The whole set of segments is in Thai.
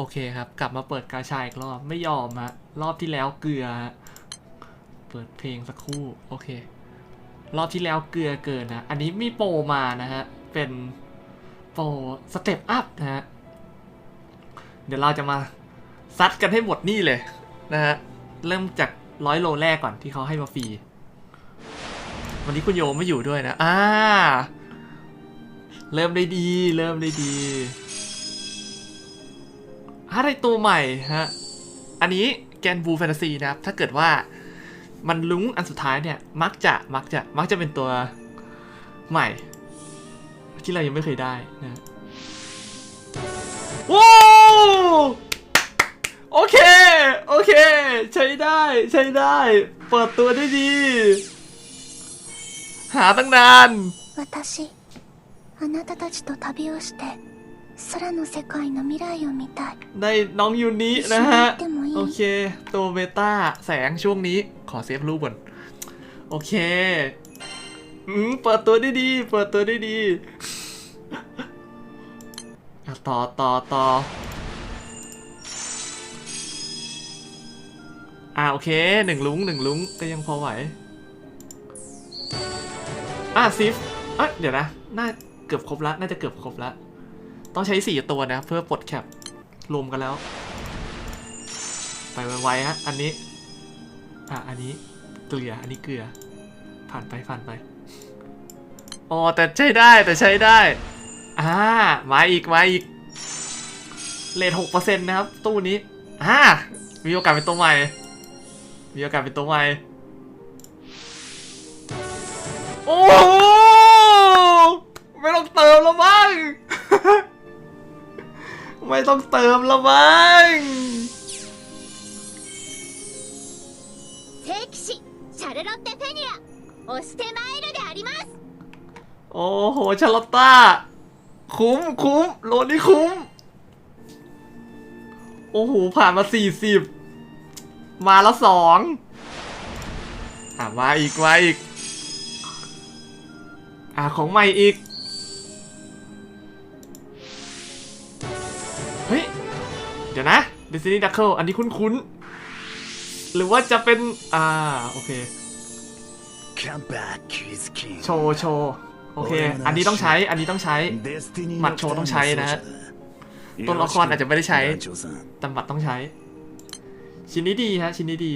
โอเคครับ กลับมาเปิดกาชาอีกรอบ ไม่ยอมฮะรอบที่แล้วเกลือ เปิดเพลงสักครู่ โอเค รอบที่แล้วเกลือเกินนะอันนี้มีโปรมานะฮะ เป็นโปรสเต็ปอัพนะฮะ เดี๋ยวเราจะมาซัดกันให้หมดนี่เลยนะฮะ เริ่มจากร้อยโลแรกก่อนที่เขาให้มาฟรี วันนี้คุณโยไม่อยู่ด้วยนะ อ่า เริ่มได้ดี เริ่มได้ดี อะไรตัวใหม่ฮะ อันนี้แกนบูแฟนตาซีนะครับ ถ้าเกิดว่ามันลุงอันสุดท้ายเนี่ย มักจะมักจะมักจะเป็นตัวใหม่ ที่เรายังไม่เคยได้นะว้าวโอเค โอเค ใช้ได้ใช้ได้ เปิดตัวได้ดี หาตั้งนาน 私あなたたちと旅をして 空の世界の未来を見たい ได้น้องยูนิ 一緒 นะ に ฮะ 行ってもい โอย เค ตัวเบต้าแสงช่วงนี้ขอเซฟรูปก่อน โอเค อืม เปิดตัวได้ดี เปิดตัวได้ดี อ่ะต่อต่อต่ออ่าโอเคหนึ่งลุงหนึ่งลุงก็ยังพอไหว อ่ะซิฟเอ้ยเดี๋ยวนะ น่าเกือบครบแล้ว น่าจะเกือบครบแล้ว ต้องใช้สี่ตัวนะ เพื่อปลดแคปรวมกันแล้ว ไปไวๆฮะ อันนี้ อะ อันนี้เกลือ อันนี้เกลือ ผ่านไปผ่านไป อ๋อ แต่ใช้ได้แต่ใช้ได้ อ่า มาอีก มาอีกเลทหกเปอร์เซ็นต์นะครับ ตู้นี้ อ่า มีโอกาสเป็นตัวใหม่ มีโอกาสเป็นตัวใหม่ โอ้ไม่ต้องเติมแล้วมั้ง ไม่ต้องเติมละมั้งโอ้โหชาลอตตาคุ้มคุ้มโลนี่คุ้ม โอ้โห ผ่านมาสี่สิบมาแล้วสองอะมาอีกมาอีกอะของใหม่อีก เดี๋ยวนะดิสนีย์ดักเกิลอันนี้คุ้นๆ หรือว่าจะเป็น อ่า โอเค โชว์โชว์โอเค อันนี้ต้องใช้ อันนี้ต้องใช้ หมัดโชว์ต้องใช้นะฮะ ตัวละครอาจจะไม่ได้ใช้ แต่หมัดต้องใช้ ชิ้นนี้ดีฮะ ชิ้นนี้ดี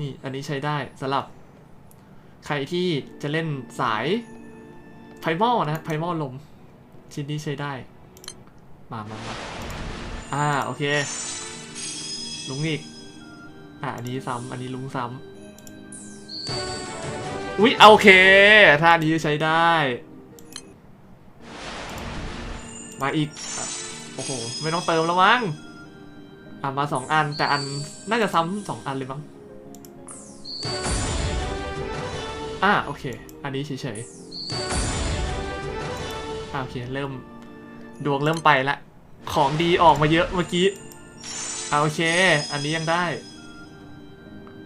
นี่ อันนี้ใช้ได้สำหรับ ใครที่จะเล่นสายไพมอลนะไพมอลลม ชิ้นนี้ใช้ได้ มามามา อ่าโอเค ลุงอีก อ่าอันนี้ซ้ำอันนี้ลุงซ้ำอุ๊ยโอเคท่านี้ใช้ได้ มาอีก โอ้โห ไม่ต้องเติมแล้วมั้ง อะมาสองอัน แต่อันน่าจะซ้ำสองอันเลยมั้ง อะโอเค อันนี้เฉยๆอะโอเค เริ่ม ดวงเริ่มไปละ ของดีออกมาเยอะเมื่อกี้เอาโอเค อันนี้ยังได้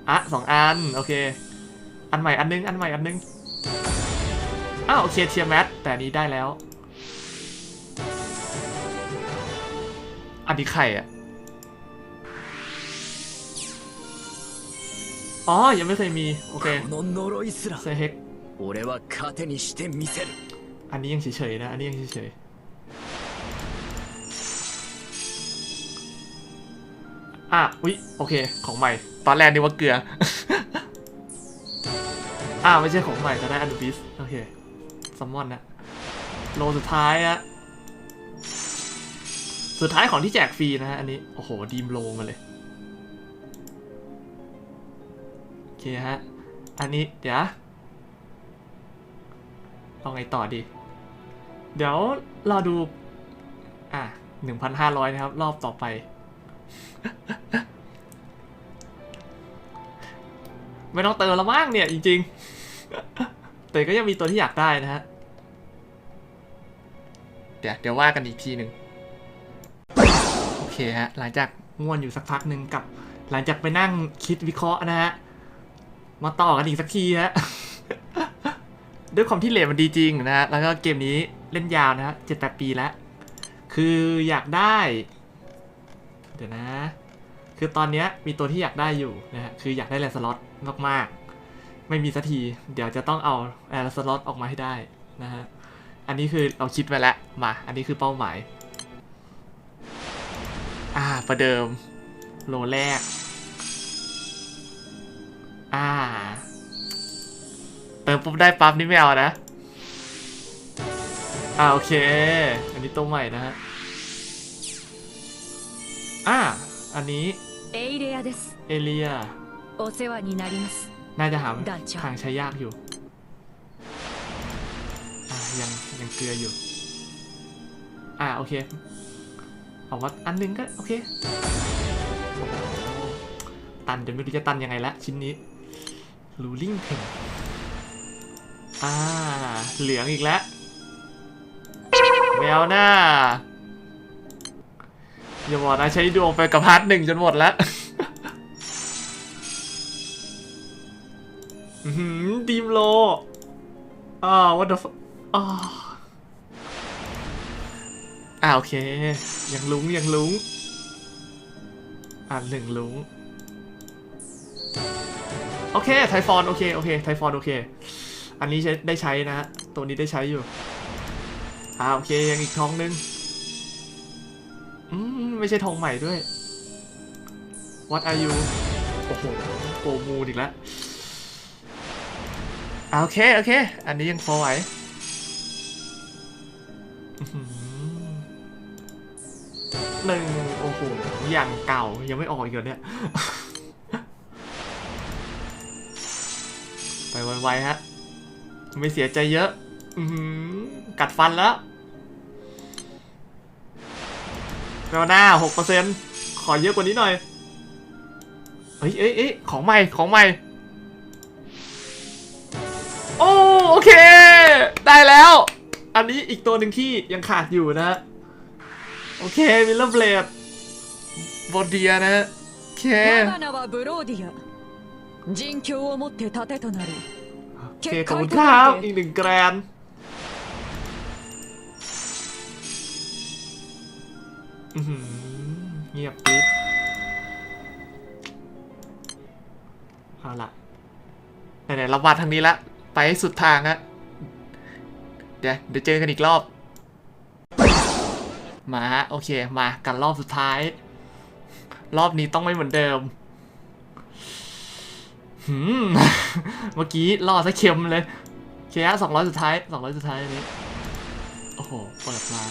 อะสองอัน โอเค อันใหม่อันนึง อันใหม่อันนึงอ้าวโอเคเทียแมทแต่นี้ได้แล้ว อันนี้ไข่อะอ๋อ ยังไม่เคยมี โอเคเซเฮกอันนี้ยังเฉยๆนะ อันนี้ยังเฉยๆ อะอุ๊ยโอเค ของใหม่ ตอนแรกนึกว่าเกลือ อ่าไม่ใช่ของใหม่แต่ได้อันดูบิสโอเคซัมมอนนะโลสุดท้ายอะสุดท้ายของที่แจกฟรีนะฮะอันนี้ โอ้โห ดีมโลมาเลย โอเคฮะ อันนี้เดี๋ยวเอาไงต่อดี เดี๋ยวรอดู อะหนึ่งพันห้าร้อยนะครับ รอบต่อไป ไม่ต้องเติมแล้วมั้งเนี่ยจริงๆ แต่ก็ยังมีตัวที่อยากได้นะฮะ เดี๋ยวเดี๋ยวว่ากันอีกทีหนึ่งโอเคฮะ หลังจากง่วนอยู่สักพักหนึ่งกับ หลังจากไปนั่งคิดวิเคราะห์นะฮะ มาต่อกันอีกสักทีฮะ ด้วยความที่เลทมันดีจริงนะฮะ แล้วก็เกมนี้เล่นยาวนะฮะเจ็ดแปดปีแล้ว คืออยากได้ เดี๋ยวนะ คือตอนนี้มีตัวที่อยากได้อยู่นะฮะคืออยากได้แลนสล็อตมากๆ ไม่มีสักที เดี๋ยวจะต้องเอาแลนสล็อตออกมาให้ได้นะฮะอันนี้คือเราคิดไว้แล้วมา อันนี้คือเป้าหมาย อ่าประเดิมโลแรก อ่า เติมปุ๊บได้ปั๊บนี่ไม่เอานะ อ่าโอเค อันนี้ตัวใหม่นะฮะ อ่าอันนี้เอเรียเอเรียาน่าจะหาทางใช้ยากอยู่ยังยังเกลืออยู่ อ่าโอเค เอาว่าอันนึงก็โอเค ตันจนไม่รู้จะตันยังไงละชิ้นนี้รูลิ่งเพนอ่า เหลืองอีกแล้วแมวหน้า อย่าบอกนะใช้ดวงไปกับพาร์ทหนึ่งจนหมดแล้วหือดีมโลอ่า what the อ่าอ่าโอเค ยังลุ้งยังลุ้ง อ่าหนึ่งลุ้ง โอเค ไทฟอนโอเค โอเค ไทฟอนโอเค อันนี้ใช้ได้ใช้นะฮะ ตัวนี้ได้ใช้อยู่ อ่าโอเค ยังอีกท้องนึง อืมไม่ใช่ทองใหม่ด้วย What are you โอ้โหโกมูดอีกแล้วอ่าโอเค โอเค อันนี้ยังพอไหวหนึ่งโอ้โห อย่างเก่ายังไม่ออกอีกเหรอเนี่ย ไปไวๆฮะ ไม่เสียใจเยอะอือหือกัดฟันแล้ว เรวหน้าหกเปอร์เซ็นต์ขอเยอะกว่านี้หน่อยเยเอ้ยเอ้ยของใหม่ ของใหม่ โอ้โอเค ได้แล้ว อันนี้อีกตัวหนึ่งที่ยังขาดอยู่นะ โอเคมิลเลอร์เบลดบอดเดียนะโอเคโอเคขอบคุณครับอีกหนึ่งแกรน เงียบปิ๊บเอาละไหนๆเราวัดทางนี้ละ ไปให้สุดทางฮะเดี๋ยวเดี๋ยวเจอกันอีกรอบ มาฮะ โอเคมากันรอบสุดท้าย รอบนี้ต้องไม่เหมือนเดิมหืมเมื่อกี้ล่อซะเค็มเลย เคฮะสองร้อยสุดท้ายสองร้อยสุดท้ายอันนี้ โอ้โหเปิดมา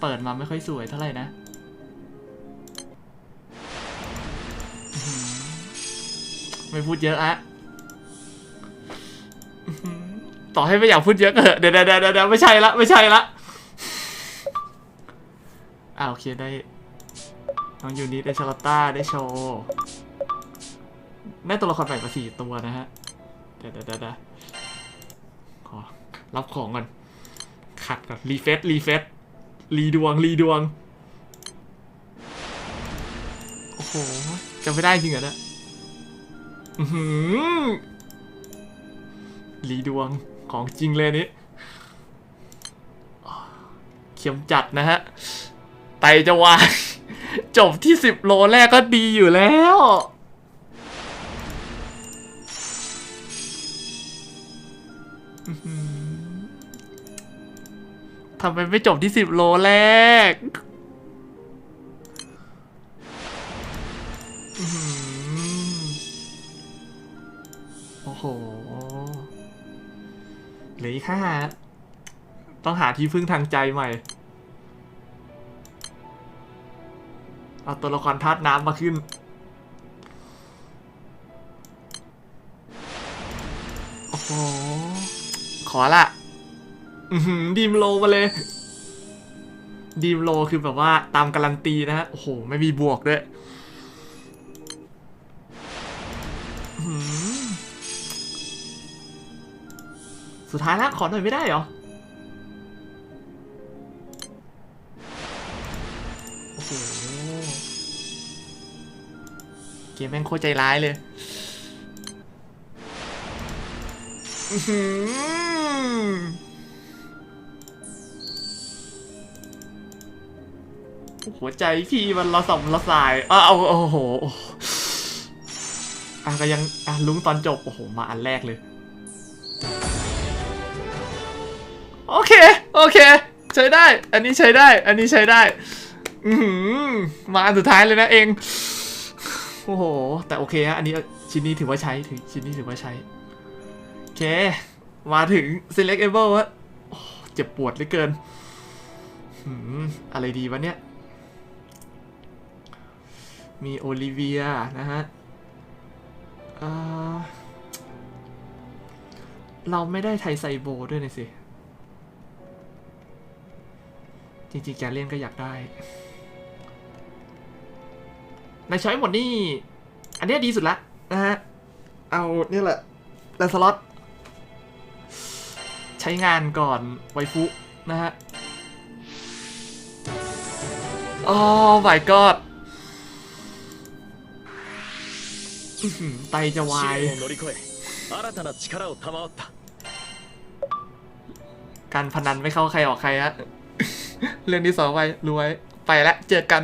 เปิดมาไม่ค่อยสวยเท่าไหร่นะไม่พูดเยอะอะอื้อหือต่อให้ไม่อยากพูดเยอะเดี๋ยวเดี๋ยวเดี๋ยวไม่ใช่ละไม่ใช่ละอ่าโอเคได้น้องยูนิได้ชาลอตต้าได้โชว์ได้ตัวละครใหม่มาสี่ตัวนะฮะ เดี๋ยวเดี๋ยวเดี๋ยวเดี๋ยวขอรับของก่อน ขัดก่อนรีเฟซรีเฟซรีดวงรีดวง โอ้โหจะไม่ได้จริงเหรอเนี่ยอื้อหือรีดวงของจริงเลยนี้เข็มจัดนะฮะ ไตจะวายจบที่สิบโลแรกก็ดีอยู่แล้วอือำไมไม่จบที่สิบโลแรกโอ้โหเหลืออีกห้าต้องหาที่พึ่งทางใจใหม่ เอาตัวละครธาตุน้ำมาขึ้น โอ้โห ขอละ ดีมโลมาเลย ดีมโลคือแบบว่าตามการันตีนะฮะ โอ้โห ไม่มีบวกด้วยสุดท้ายแล้วขอหน่อยไม่ได้เหรอ โอ้โห เกมแม่งโคตรใจร้ายเลยอื้อหือ หัวใจพี่มันระสำระสายอ้าวโอ้โหอะก็ยังอะลุ้งตอนจบ โอ้โห มาอันแรกเลย โอเค โอเค ใช้ได้ อันนี้ใช้ได้ อันนี้ใช้ได้ อือมาอันสุดท้ายเลยนะเอง โอ้โห แต่โอเคฮะ อันนี้ชิ้นนี้ถือว่าใช้ถือชิ้นนี้ถือว่าใช้ โอเค มาถึง selectable ฮะเจ็บปวดเหลือเกินหืมอะไรดีวะเนี่ย มีโอลิเวียนะฮะเเราไม่ได้ไทยไซโบด้วยนะสิ จริงๆแกเล่นก็อยากได้ ในช้อยหมดนี่ อันเนี้ยดีสุดละนะฮะ เอาเนี่ยแหละแลนสล็อต ใช้งานก่อนไวฟุนะฮะ โอ้ my god ไตจะวายการพนันไม่เข้าใครออกใครฮะ เรื่องที่สองไปรวย ไปละเจอกัน